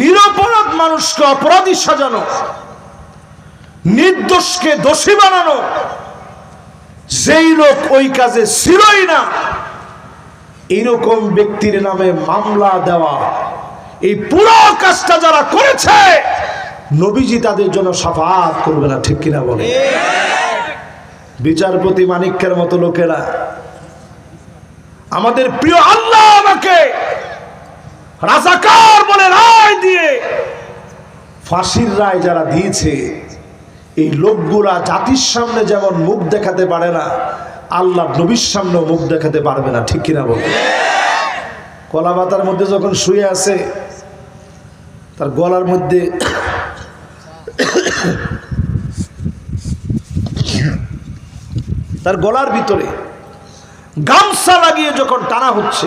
নিরপরাধ মানুষকে অপরাধী সাজানো, নির্দোষকে দোষী বানানো, যেই লোক ওই কাজে ছিলই না এরকম ব্যক্তির নামে মামলা দেওয়া, এই পুরো কাজটা যারা করেছে, নবীজি তাদের জন্য সাফাত করবে না, ঠিক কিনা বলে বিচারপতি মানিক্যের মতো লোকেরা, আমাদের প্রিয় আল্লাহ আমাকে রাজাকার বলে রায় দিয়ে ফাঁসির রায় যারা দিয়েছে, এই লোকগুলা জাতির সামনে যেমন মুখ দেখাতে পারে না আল্লাহ নবীর সামনে মুখ দেখাতে পারবে না, ঠিক কিনা বল? কলা পাতার মধ্যে যখন শুয়ে আছে, তার গলার মধ্যে তার গলার ভিতরে গামছা লাগিয়ে যখন টানা হচ্ছে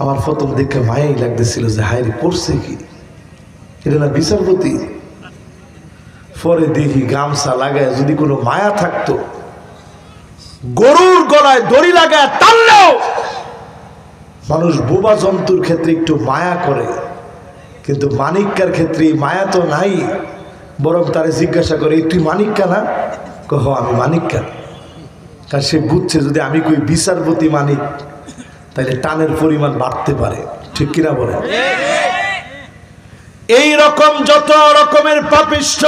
আমার প্রথম দেখে মায়াই লাগতেছিল যে হায়রে করছে কি? এটা না বিচারপতি? পরে দেখি গামছা লাগায় যদি কোনো মায়া থাকতো, গরুর গলায় দড়ি লাগায় টানলেও মানুষ বোবা জন্তুর ক্ষেত্রে একটু মায়া করে, কিন্তু মানিক্কার ক্ষেত্রে মায়া তো নাই। বরং তারে জিজ্ঞাসা করে, "এই তুই মানিক্কা না? কহ, আমি মানিক্কা। কারণ সে বুঝছে যদি আমি কই বিচারপতি মানিক তাহলে টানের পরিমাণ বাড়তে পারে। ঠিক কিনা বলে এই রকম যত রকমের পাপিষ্ঠ,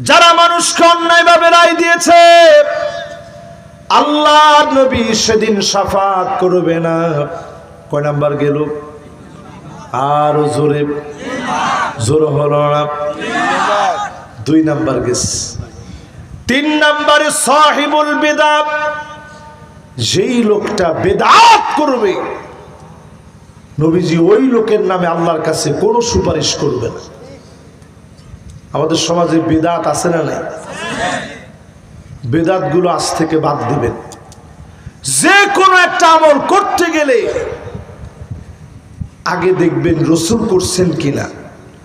যারা মানুষকে অন্যায়ভাবে রায় দিয়েছে, আল্লাহ নবী সেদিন সাফাত করবে না। কয় নাম্বার গেল? আরও জোরে। জোর হলো না? দুই নাম্বার গেছে। তিন নাম্বারে সাহিবুল বেদাত যেই লোকটা বেদাত করবে, নবীজি ওই লোকের নামে আল্লাহর কাছে কোনো সুপারিশ করবে না। আমাদের সমাজে বেদাত আছে না নাই? বেদাতগুলো আজ থেকে বাদ দিবেন। যে কোনো একটা আমল করতে গেলে আগে দেখবেন রসুল করছেন কিনা।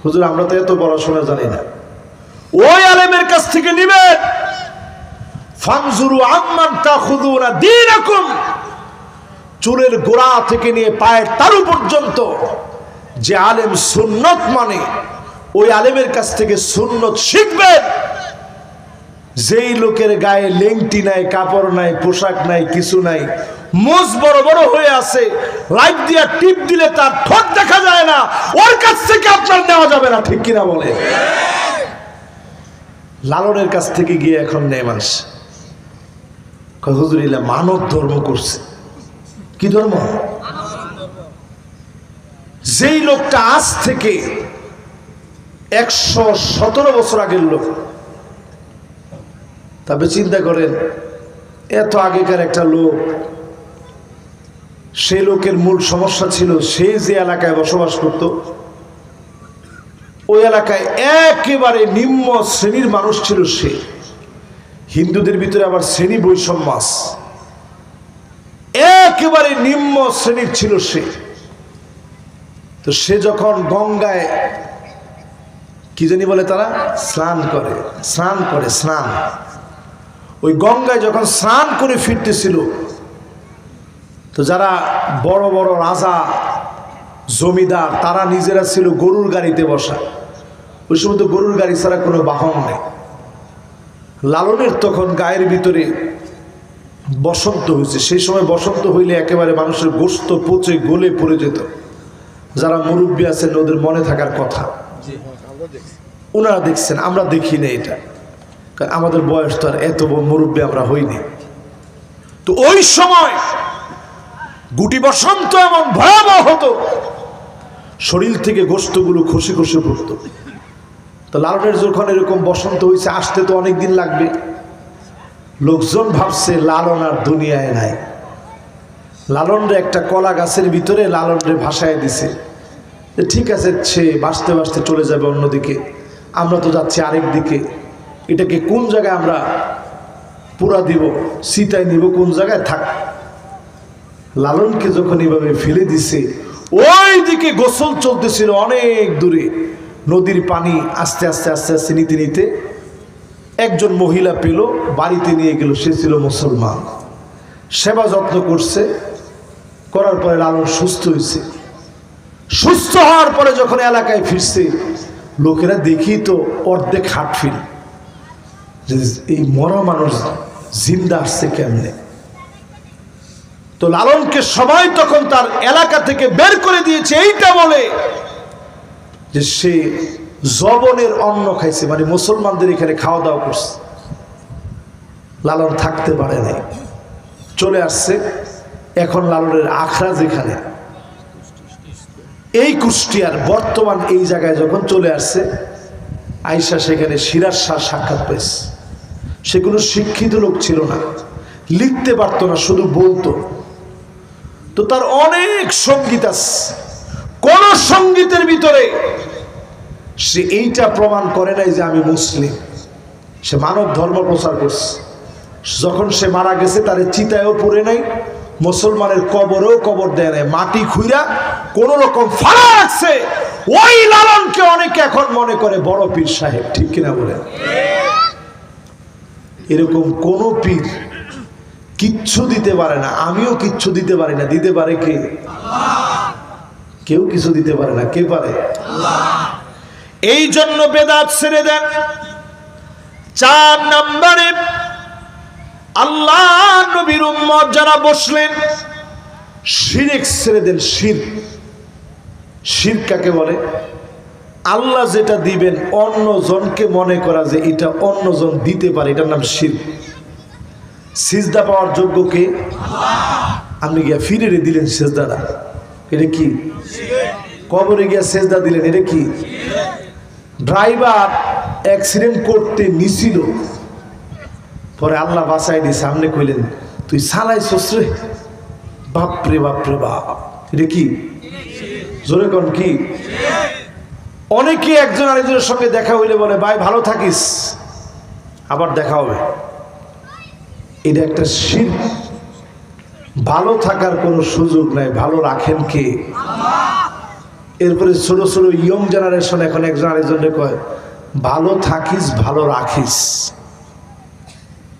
হুজুর, আমরা তো এত পড়াশোনা জানি না। ওই আলেমের কাছ থেকে নিবেন। দীনাকুম। চুলের গোড়া থেকে নিয়ে পায়ের তারু পর্যন্ত যে আলেম সুন্নত মানে ওই আলেমের কাছ থেকে সুন্নত শিখবেন যেই লোকের গায়ে লেংটি নাই, কাপড় নাই, পোশাক নাই, কিছু নাই, মোজ বড় বড় হয়ে আছে, লাইট দিয়া টিপ দিলে তার ঠোঁট দেখা যায় না, ওর কাছ থেকে আপনার নেওয়া যাবে না, ঠিক কিনা বলে? লালনের কাছ থেকে গিয়ে এখন নেয় মানুষ। হুজুর মানব ধর্ম করছে। কি ধর্ম? যেই লোকটা আজ থেকে একশো সতেরো বছর আগের লোক তবে চিন্তা করেন, এত আগেকার একটা লোক, সে লোকের মূল সমস্যা ছিল সে যে এলাকায় বসবাস করত, ওই এলাকায় একেবারে নিম্ন শ্রেণির মানুষ ছিল সে। হিন্দুদের ভিতরে আবার শ্রেণি বৈষম্য আছে। একেবারে নিম্ন শ্রেণির ছিল সে। তো সে যখন গঙ্গায়, কি জানি বলে তারা? স্নান করে স্নান করে, স্নান। ওই গঙ্গায় যখন স্নান করে ফিরতেছিল, তো যারা বড় বড় রাজা, জমিদার, তারা নিজেরা ছিল গরুর গাড়িতে বসা। ওই সময় তো গরুর গাড়ি ছাড়া কোনো বাহন নেই। লালনের তখন গায়ের ভিতরে বসন্ত হয়েছে। সেই সময় বসন্ত হইলে একেবারে মানুষের গোস্ত পচে গলে পড়ে যেত। যারা মুরব্বী আছেন ওদের মনে থাকার কথা। ওনারা দেখছেন আমরা দেখি না এটা। কারণ আমাদের বয়স তো আর এত মুরব্বী আমরা হইনি। তো ওই সময় গুটি বসন্ত এমন ভয়াবহ হতো। শরীর থেকে গোস্তগুলো খসে খসে পড়তো। তো লালনের যখন এরকম বসন্ত হয়েছে আসতে তো অনেক দিন লাগবে। লোকজন ভাবছে, লালন আর দুনিয়ায় নাই। লালনরে একটা কলা গাছের ভিতরে লালনরে ভাসায় দিছে। ঠিক আছে, সে বাঁচতে বাঁচতে চলে যাবে অন্যদিকে। আমরা তো যাচ্ছি আরেক দিকে। এটাকে কোন জায়গায় আমরা পুরা দিব, সীতায় নিব, কোন জায়গায় থাক। লালনকে যখন এভাবে ফেলে দিছে ওই দিকে গোসল চলতেছিল অনেক দূরে। নদীর পানি আস্তে আস্তে আস্তে আস্তে নিতে নিতে একজন মহিলা পেল, বাড়িতে নিয়ে গেল, সে ছিল মুসলমান। সেবা যত্ন করছে, করার পরে লালন সুস্থ হয়েছে। সুস্থ হওয়ার পরে যখন এলাকায় ফিরছে, লোকেরা দেখি তো অর্ধেক হাট যে এই মরা মানুষ জিন্দা আসছে কেমনে? তো লালনকে সবাই তখন তার এলাকা থেকে বের করে দিয়েছে, এইটা বলে যে সে জবনের অন্ন খাইছে মানে মুসলমানদের এখানে খাওয়া দাওয়া করছে। লালন থাকতে পারে নাই। চলে আসছে এখন লালনের আখড়া যেখানে। এই কুষ্টিয়ার বর্তমান এই জায়গায় যখন চলে আসছে আইসা সেখানে সিরাজ শাহ সাক্ষাৎ পেয়েছে। সে কোনো শিক্ষিত লোক ছিল না। লিখতে পারতো না, শুধু বলতো। তো তার অনেক সংগীত আছে। কোন সঙ্গীতের সে এইটা প্রমাণ করে নাই যে আমি মুসলিম। সে মানব ধর্ম প্রচার করছে। যখন সে মারা গেছে, তার চিতায়ও পড়ে নাই, মুসলমানের কবরেও কবর দেয় নাই। মাটি খুইরা কোন রকম ফাড়া রাখছে। ওই লালনকে অনেকে এখন মনে করে বড় পীর সাহেব, ঠিক কিনা বলেন এরকম কোন পীর কিচ্ছু দিতে পারে না। আমিও কিচ্ছু দিতে পারি না। দিতে পারে কে? কেউ কিছু দিতে পারে না। কে পারে? এই জন্য বেদাত ছেড়ে দেন। চার নম্বরে আল্লাহ নবীর উম্মত যারা বসলেন, শিরেক ছেড়ে দেন, শির। শির কাকে বলে? আল্লাহ যেটা দিবেন, অন্যজনকে মনে করা যে এটা অন্যজন দিতে পারে, এটার নাম শির। সিজদা পাওয়ার যোগ্য কে? আপনি গিয়া ফিরে দিলেন সেজদাটা। এটা কি? কবরে গিয়া সেজদা দিলেন, এটা কি? ড্রাইভার অ্যাক্সিডেন্ট করতে নিছিল। পরে আল্লাহ বাসায় দিয়ে সামনে কইলেন, তুই সালাই রে। বাপরে বাপরে, বাপ। এটা কি? জোরে কন কি? অনেকে একজন আরেকজনের সঙ্গে দেখা হইলে বলে, ভাই, ভালো থাকিস। আবার দেখা হবে। এটা একটা শিল্প ভালো থাকার কোনো সুযোগ নাই। ভালো রাখেন কে? এরপরে ছোট ছোট ইয়ং জেনারেশন এখন একজন আরেকজনকে কয়, ভালো থাকিস, ভালো রাখিস।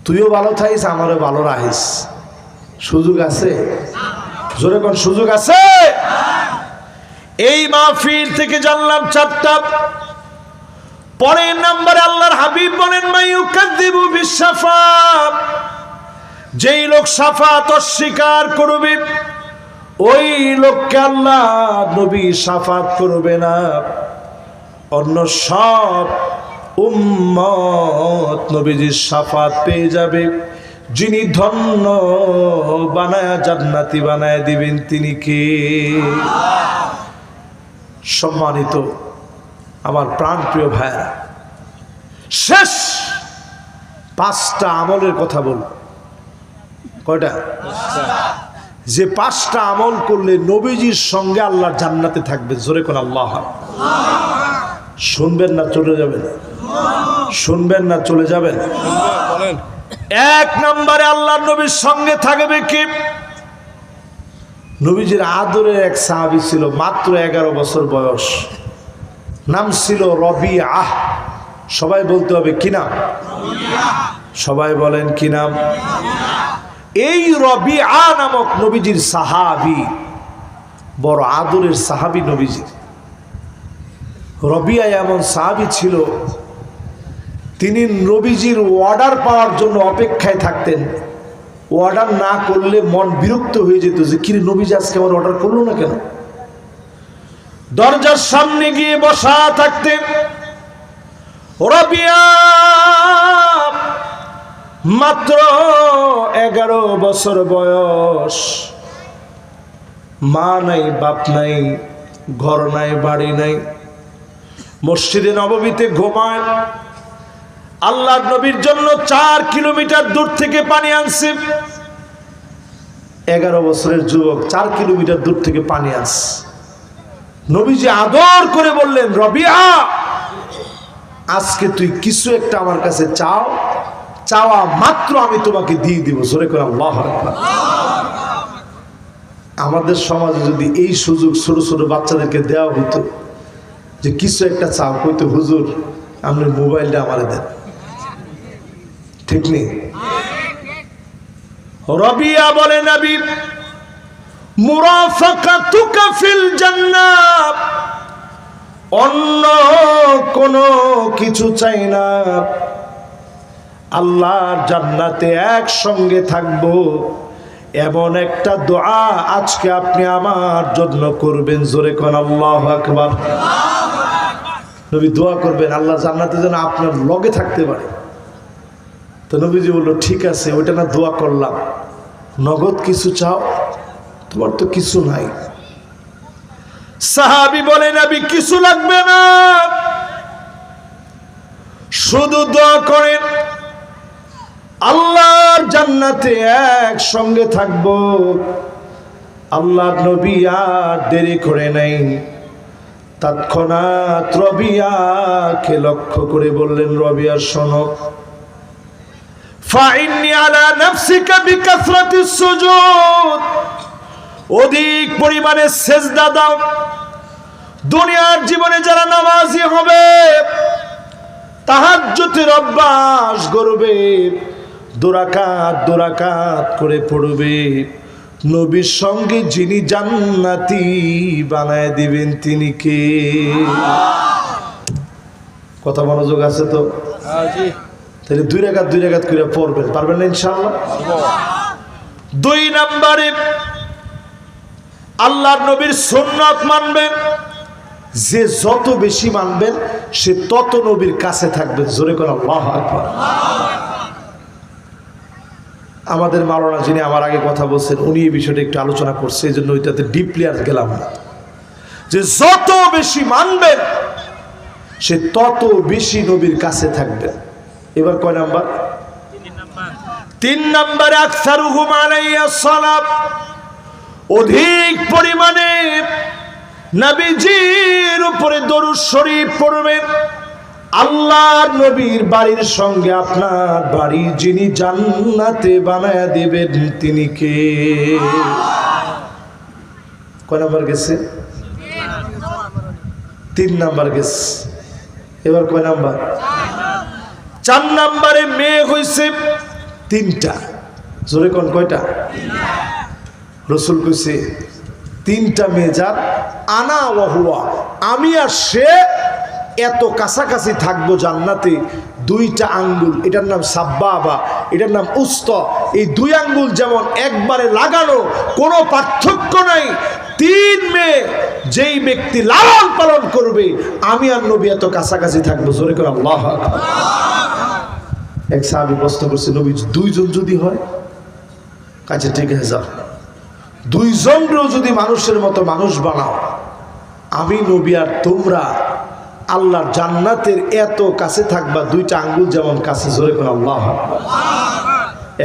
তুইও ভালো থাকিস, আমারও ভালো রাখিস। সুযোগ আছে? জোরে কোন সুযোগ আছে? এই মাহফিল থেকে জানলাম চারটা। পরের নাম্বারে আল্লাহর হাবিব বলেন মাইয়ুকাযযিবু বিশাফা যেই লোক সাফাত অস্বীকার করবে ওই লোককে আল্লাহ নবী সাফাত করবে না। অন্য সব উম্মত নবীজির সাফাত পেয়ে যাবে। যিনি ধন্য বানায় জান্নাতি বানায় দিবেন, তিনি কে? সম্মানিত আমার প্রাণপ্রিয় ভাইরা শেষ পাঁচটা আমলের কথা বল কয়টা? যে পাঁচটা আমল করলে নবীজির সঙ্গে আল্লাহর জান্নাতে থাকবে জোরে কোন আল্লাহ। শুনবেন না চলে যাবেন। শুনবেন না চলে যাবেন। এক নম্বরে আল্লাহর নবীর সঙ্গে থাকবে কি? নবীজির আদরের এক সাহাবি ছিল মাত্র এগারো বছর বয়স। নাম ছিল রবি আহ সবাই বলতে হবে কি নাম? সবাই বলেন কি নাম? এই রবি আ নামক নবীজির সাহাবি, বড় আদরের সাহাবি নবীজির রবিয়া এমন সাহাবি ছিল, তিনি নবীজির অর্ডার পাওয়ার জন্য অপেক্ষায় থাকতেন। অর্ডার না করলে মন বিরক্ত হয়ে যেত যে, কিরে নবীজি, আজকে আমার অর্ডার করল না কেন? দরজার সামনে গিয়ে বসা থাকতেন। রবিয়া মাত্র এগারো বছর বয়স। মা নাই, বাপ নাই, ঘর নাই, বাড়ি নাই। মসজিদে নবমীতে ঘুমায়। আল্লাহ নবীর জন্য চার কিলোমিটার দূর থেকে পানি আনছে। এগারো বছরের যুবক চার কিলোমিটার দূর থেকে পানি আনছে। নবীজি আদর করে বললেন, রবিয়া, আজকে তুই কিছু একটা আমার কাছে চাও চাওয়া মাত্র আমি তোমাকে দিয়ে দিব। জোরে করে আল্লাহ আমাদের সমাজে যদি এই সুযোগ ছোট ছোট বাচ্চাদেরকে দেওয়া হতো, যে কিছু একটা চাও, কইতো, হুজুর, আপনি মোবাইলটা আমার দেন। ঠিক নেই? রবিয়া বলে নবী, মুরাফাকাতুকা ফিল জান্নাহ অন্য কোনো কিছু চাই না। আল্লাহর জান্নাতে একসঙ্গে থাকব। এমন একটা দোয়া আজকে আপনি আমার জন্য করবেন। জোরে কোন আল্লাহ আকবার। নবী দোয়া করবেন, আল্লাহ জান্নাতে যেন আপনার লগে থাকতে পারে। তো নবীজি বলল, ঠিক আছে, ওইটা না দোয়া করলাম। নগদ কিছু চাও? তোমার তো কিছু নাই। সাহাবি বলে, নবী, কিছু লাগবে না। শুধু দোয়া করেন। আল্লাহর জান্নাতে একসঙ্গে থাকব। আল্লাহ নবী আর দেরি করে নাই। তৎক্ষণাৎ রবিয়াকে লক্ষ্য করে বললেন রবিয়া শোনো। ফাইন্নি আলা নাফসিকা বিকাসরাতিস সুজুদ। অধিক পরিমাণে সেজদা দাও। দুনিয়ার জীবনে যারা নামাজি হবে তাহাজ্জুদের অভ্যাস করবে দোরাকাত দোরাকাত করে পড়বে। নবীর সঙ্গে যিনি জান্নাতি বানায় দিবেন তিনি কে? কথা মনোযোগ আছে তো? তাহলে দুই রেখাত দুই রেখাত করে পড়বেন। পারবেন না ইনশাল্লাহ দুই নাম্বারে আল্লাহর নবীর সুন্নত মানবেন। যে যত বেশি মানবেন সে তত নবীর কাছে থাকবে জোরে করে আল্লাহ আকবার। আমাদের মাওলানা যিনি আমার আগে কথা বলছেন, উনি এই বিষয়টা একটু আলোচনা করছে এই জন্য ওইটাতে ডিপলি আর গেলাম না। যে যত বেশি মানবেন, সে তত বেশি নবীর কাছে থাকবেন। এবার কয় নাম্বার? তিন নাম্বারে আকসার অধিক পরিমাণে নবীজির উপরে দরুদ শরীফ পড়বেন। আল্লাহর নবীর বাড়ির সঙ্গে আপনার বাড়ি যিনি জান্নাতে বানায় দেবেন, তিনি কে? কয় নাম্বার গেছে? তিন নাম্বার গেছে। এবার কয় নাম্বার? চার নাম্বারে মেয়ে হয়েছে তিনটা। জোরে কোন কয়টা? রসুল কইছে, তিনটা মেয়ে যার আনা ওহুয়া আমি আর সে এত কাছাকাছি থাকব জান্নাতে, দুইটা আঙ্গুল, এটার নাম সাব্বাবা, এটার নাম উস্ত। এই দুই আঙ্গুল যেমন একবারে লাগানো, কোনো পার্থক্য নাই। তিন মেয়ে, যেই ব্যক্তি লালন পালন করবে, আমি আর নবী এত কাছাকাছি থাকব, জোরে করে আল্লাহ। এক সাহাবি প্রশ্ন করছে, নবী, দুইজন যদি হয়? কাছে ঠিক আছে, যাও। দুইজনকেও যদি মানুষের মতো মানুষ বানাও, আমি, নবী আর তোমরা আল্লাহর জান্নাতের এত কাছে থাকবা, দুইটা আঙ্গুল যেমন কাছে, জোরে করে আল্লাহ।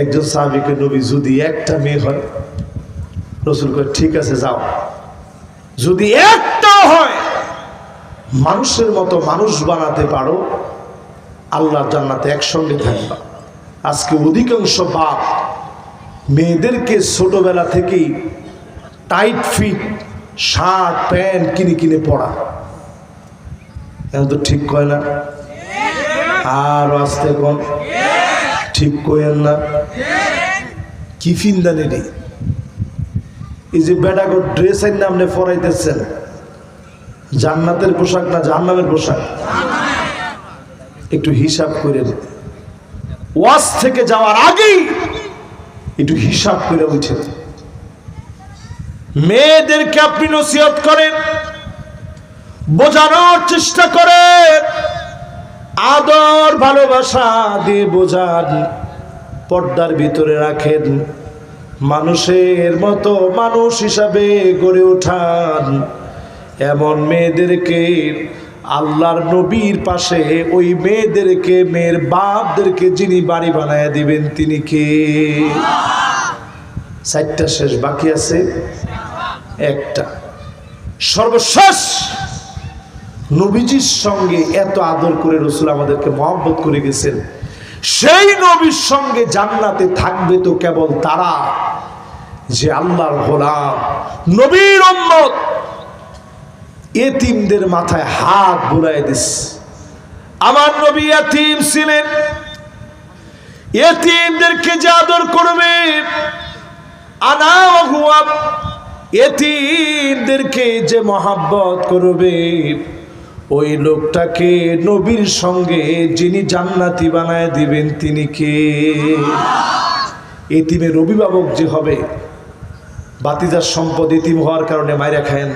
একজন সাহাবিকে নবী যদি একটা মেয়ে হয়, রসুল করে ঠিক আছে, যাও। যদি একটা হয়, মানুষের মতো মানুষ বানাতে পারো, আল্লাহর জান্নাতে একসঙ্গে থাকবা। আজকে অধিকাংশ বাপ মেয়েদেরকে ছোটবেলা থেকেই টাইট ফিট শার্ট, প্যান্ট কিনে কিনে পড়া। এখন তো ঠিক কয় না? আর আসতে কম। ঠিক কয়েন না? কি ফিনদানি নেই এই যে বেটাগো ড্রেসের নামে পরাইতেছেন। জান্নাতের পোশাক না জান্নামের পোশাক? একটু হিসাব করে ওয়াজ থেকে যাওয়ার আগেই একটু হিসাব করে উঠে মেয়েদেরকে আপনি নসিহত করেন। বোঝানোর চেষ্টা করে। আদর, ভালোবাসা দিয়ে বোঝান, পর্দার ভিতরে রাখেন, মানুষের মতো মানুষ হিসাবে গড়ে ওঠান। এমন মেয়েদেরকে আল্লাহর নবীর পাশে, ওই মেয়েদেরকে, মেয়ের বাপদেরকে যিনি বাড়ি বানায় দিবেন, তিনি কে? চারটা শেষ বাকি আছে। একটা। সর্বশেষ নবীজির সঙ্গে এত আদর করে রসুল আমাদেরকে মহব্বত করে গেছেন। সেই নবীর সঙ্গে জান্নাতে থাকবে তো কেবল তারা, যে আল্লাহর গোলাম, নবীর উম্মত। এতিমদের মাথায় হাত বুলাই দিস। আমার নবী এতিম ছিলেন। এতিমদেরকে যে আদর করবে, আনা এতিমদেরকে যে মহাব্বত করবে ওই লোকটাকে নবীর সঙ্গে যিনি জান্নাতি বানায় দিবেন, তিনি কে? এতিমের অভিভাবক যে হবে, বাতিজার সম্পদ এতিম হওয়ার কারণে মাইরা খায়েন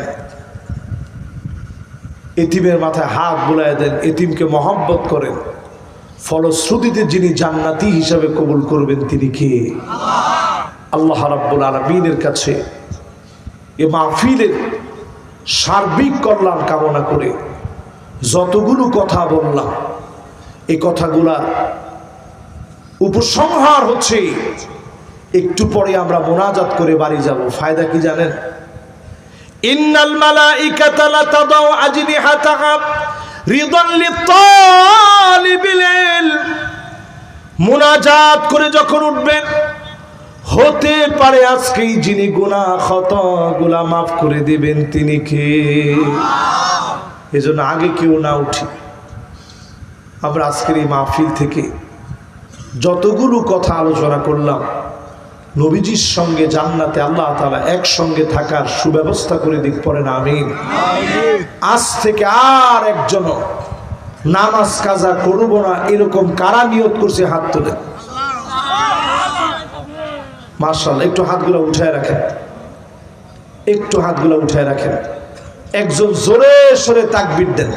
এতিমের মাথায় হাত বুলায় দেন, এতিমকে মহব্বত করেন। ফলশ্রুতিতে যিনি জান্নাতি হিসাবে কবুল করবেন, তিনি কে? আল্লাহ রাব্বুল আলমিনের কাছে এ মাহফিলের সার্বিক কল্যাণ কামনা করে যতগুলো কথা বললাম, এই কথাগুলা উপসংহার হচ্ছে। একটু পরে আমরা মোনাজাত করে বাড়ি যাব। ফায়দা কি জানেন? ইন্নাল মালাইকাতা লাতাদাউ আজনিহাতাহা রিদান লিতালিবিল ইলম মোনাজাত করে যখন উঠবেন হতে পারে আজকেই যিনি গুনাহ ক্ষতগুলা মাফ করে দিবেন, তিনি কে? এজন্য আগে কেউ না উঠি। আমরা আজকের এই মাহফিল থেকে যতগুলো কথা আলোচনা করলাম, নবীজির সঙ্গে জান্নাতে আল্লাহ তালা একসঙ্গে থাকার সুব্যবস্থা করে দিক পরে না, আমিন। আজ থেকে আর একজন নামাজ কাজা করব না, এরকম কারা নিয়ত করছে হাত তুলে? মার্শাল একটু হাতগুলো উঠায় রাখেন। একটু হাতগুলো উঠায় রাখেন। একজন জোরে সরে তাকবির দেন।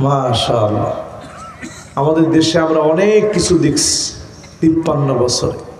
মাশাআল্লাহ। আমাদের দেশে আমরা অনেক কিছু দেখছি তিপ্পান্ন বছরে।